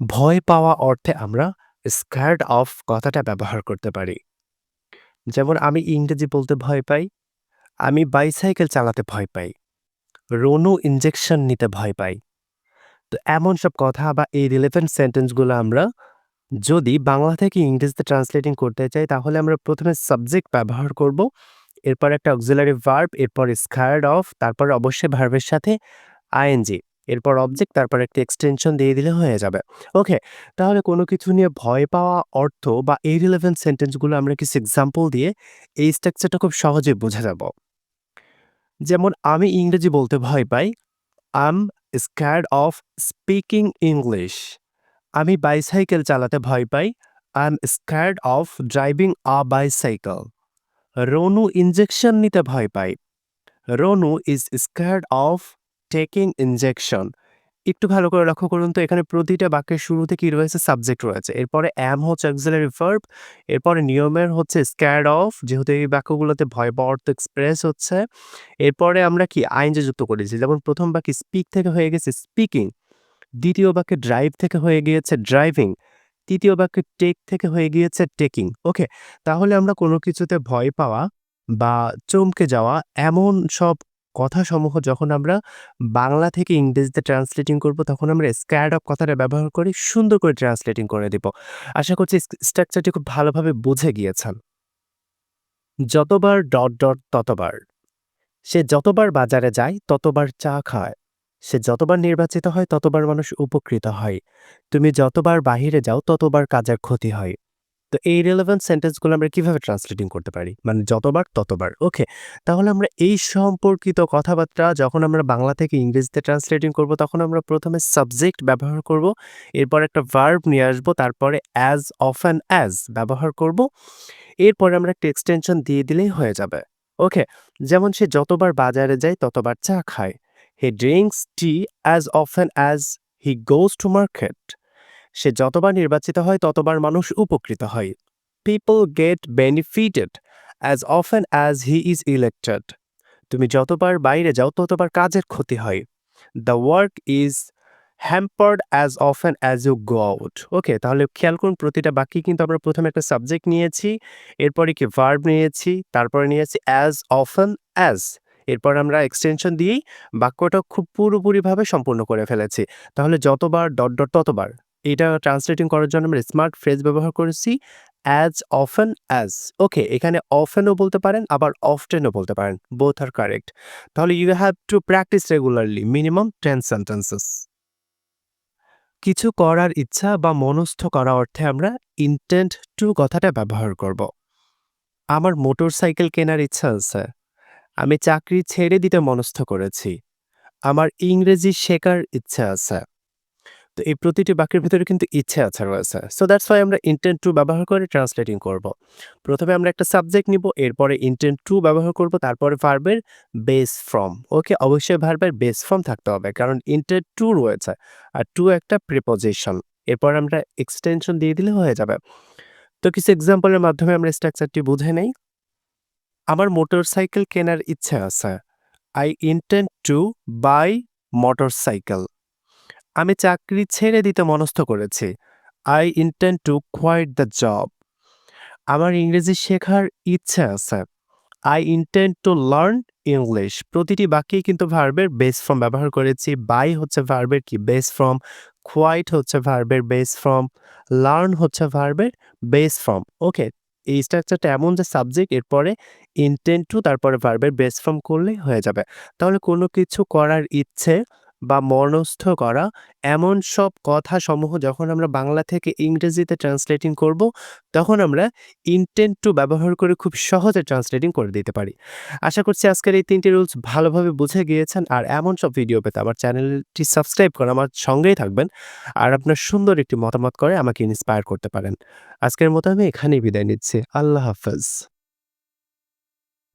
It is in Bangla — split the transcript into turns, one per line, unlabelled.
ভয় পাওয়া অর্থে আমরা স্ক্যার্ড অফ কথাটা ব্যবহার করতে পারি। যেমন আমি ইংরেজি বলতে ভয় পাই, আমি বাইসাইকেল চালাতে ভয় পাই, রনু ইনজেকশন নিতে ভয় পাই। তো এমন সব কথা বা এই রিলেভেন্ট সেন্টেন্সগুলো আমরা যদি বাংলা থেকে ইংরেজিতে ট্রান্সলেটিং করতে চাই তাহলে আমরা প্রথমে সাবজেক্ট ব্যবহার করব। এরপর একটা অক্সিলারি ভার্ব, এরপর স্ক্যার্ড অফ, তারপর অবশ্যই ভার্বের সাথে আইএনজি। এরপর অবজেক্ট তারপর একটা এক্সটেনশন দিয়ে দিলে হয়ে যাবে। ওকে, তাহলে কোনো কিছু নিয়ে ভয় পাওয়া অর্থ বা ইররিলেভেন্ট সেন্টেন্সগুলো আমরা কিছু এক্সাম্পল দিয়ে এই স্ট্রাকচারটা খুব সহজে বোঝা যাব। যেমন আমি ইংরেজি বলতে ভয় পাই। I'm am scared of speaking English. আমি বাইসাইকেল চালাতে ভয় পাই। I am scared of driving a bicycle. Ronu injection নিতে ভয় পাই Ronu is scared of taking injection. একটু ভালো করে লক্ষ্য করুন তো এখানে প্রতিটা বাক্যের শুরুতে কি রয়েছে সাবজেক্ট রয়েছে। এরপরে অ্যাম হচ্ছে অক্সিলারি ভার্ব, এরপরে নিয়মের হচ্ছে স্ক্যার্ড অফ যেহেতু এই বাক্যগুলোতে ভয় পাওয়ার অর্থ এক্সপ্রেস হচ্ছে। এরপরে আমরা কি আইনজে যুক্ত করেছি। যেমন প্রথম বাক্যে স্পিক থেকে হয়ে গেছে স্পিকিং, দ্বিতীয় বাক্যে ড্রাইভ থেকে হয়ে গিয়েছে ড্রাইভিং, তৃতীয় বাক্যে টেক থেকে হয়ে গিয়েছে টেকিং। ওকে, তাহলে আমরা কোনো কিছুতে ভয় পাওয়া বা চমকে যাওয়া এমন সব কথাসমূহ যখন আমরা বাংলা থেকে ইংরেজিতে ট্রান্সলেটিং করব তখন আমরা স্ক্যার্ড অফ কথাটা ব্যবহার করে সুন্দর করে ট্রান্সলেটিং করে দিব। আশা করছি স্ট্রাকচারটি খুব ভালোভাবে বুঝে গিয়েছেন। যতবার ডট, ডট ততবার। সে যতবার বাজারে যায় ততবার চা খায়। সে যতবার নির্বাচিত হয় ততবার মানুষ উপকৃত হয়। তুমি যতবার বাহিরে যাও ততবার কাজের ক্ষতি হয়। তো এই রেলেভেন্ট সেন্টেন্সগুলো আমরা কীভাবে ট্রান্সলেটিং করতে পারি? মানে যতবার ততবার। ওকে, তাহলে আমরা এই সম্পর্কিত কথাবার্তা যখন আমরা বাংলা থেকে ইংরেজিতে ট্রান্সলেটিং করব তখন আমরা প্রথমে সাবজেক্ট ব্যবহার করব। এরপর একটা ভার্ব নিয়ে আসব তারপরে অ্যাজ অফেন অ্যাজ ব্যবহার করব। এরপরে আমরা একটা এক্সটেনশন দিয়ে দিলেই হয়ে যাবে। ওকে, যেমন সে যতবার বাজারে যায় ততবার চা খায়। He drinks tea as often as he goes to market. সে যতবার নির্বাচিত হয় ততবার মানুষ উপকৃত হয়। People get benefited as often as he is elected. তুমি যতবার বাইরে যাও ততবার কাজের ক্ষতি হয়। The work is hampered as often as you go out. Okay, তাহলে খেয়াল করুন প্রতিটা বাক্যে কিন্তু আমরা প্রথমে একটা সাবজেক্ট নিয়েছি, এরপরে কি ভার্ব নিয়েছি, তারপরে নিয়েছি অ্যাজ অফেন অ্যাজ। এরপর আমরা এক্সটেনশন দিয়েই বাক্যটা খুব পুরোপুরিভাবে সম্পূর্ণ করে ফেলেছি। তাহলে যতবার ডট, ডট ততবার। এটা ট্রান্সলেটিং করার জন্য আমরা স্মার্ট ফ্রেজ ব্যবহার করেছি অ্যাজ অফেন অ্যাজ। ওকে, এখানে অফেনও বলতে পারেন আবার অফটেনও বলতে পারেন। Both are correct. তাহলে you have to practice regularly minimum 10 sentences. কিছু করার ইচ্ছা বা মনস্থ করা অর্থে আমরা ইনটেন্ট টু কথাটা ব্যবহার করব। আমার মোটর সাইকেল কেনার ইচ্ছা আছে। আমি চাকরি ছেড়ে দিতে মনস্থ করেছি। আমার ইংরেজি শেখার ইচ্ছা আছে। তো এই প্রতিটি বাক্যের ভিতরে কিন্তু ইচ্ছে আছে রয়েছে। সো দ্যাটস ওয়াই আমরা ইনটেন্ট টু ব্যবহার করে ট্রান্সলেটিং করব। প্রথমে আমরা একটা সাবজেক্ট নিব, এরপরে ইনটেন্ট টু ব্যবহার করব, তারপরে ভার্বের বেস ফ্রম। ওকে, অবশ্যই ভার্বের বেস ফ্রম থাকতে হবে কারণ ইনটেন্ট টু রয়েছে আর টু একটা প্রিপোজিশন। এরপর আমরা এক্সটেনশন দিয়ে দিলে হয়ে যাবে। তো কিছু এক্সাম্পলের মাধ্যমে আমরা স্ট্রাকচারটি বুঝে নেই। আমার মোটরসাইকেল কেনার ইচ্ছে আছে। I intend to buy motorcycle. আমি চাকরি ছেড়ে দিতে মনস্থ করেছি। I intend to quite the job. আমার ইংরেজি শেখার ইচ্ছে আছে। I intend to learn English. প্রতিটি বাক্যেই কিন্তু ভার্বের বেস ফ্রম ব্যবহার করেছি। বাই হচ্ছে ভার্বের কি বেস ফ্রম, কোয়াইট হচ্ছে ভার্বের বেস ফ্রম, লার্ন হচ্ছে ভার্বের বেস ফ্রম। ওকে, এই স্ট্রাকচারটা এমন যে সাবজেক্ট এরপরে ইনটেন্ড টু তারপরে ভার্বের বেস ফ্রম করলেই হয়ে যাবে। তাহলে কোনো কিছু করার ইচ্ছে বা মনস্থ করা এমন সব কথাসমূহ যখন আমরা বাংলা থেকে ইংরেজিতে ট্রান্সলেটিং করব, তখন আমরা ইনটেন্ট টু ব্যবহার করে খুব সহজে ট্রান্সলেটিং করে দিতে পারি। আশা করছি আজকের এই তিনটি রুলস ভালোভাবে বুঝে গিয়েছেন, আর এমন সব ভিডিও পেতে আমার চ্যানেলটি সাবস্ক্রাইব করে আমার সঙ্গেই থাকবেন। আর আপনার সুন্দর একটি মতামত করে আমাকে ইন্সপায়ার করতে পারেন। আজকের মতো আমি এখানেই বিদায় নিচ্ছি। আল্লাহ হাফেজ।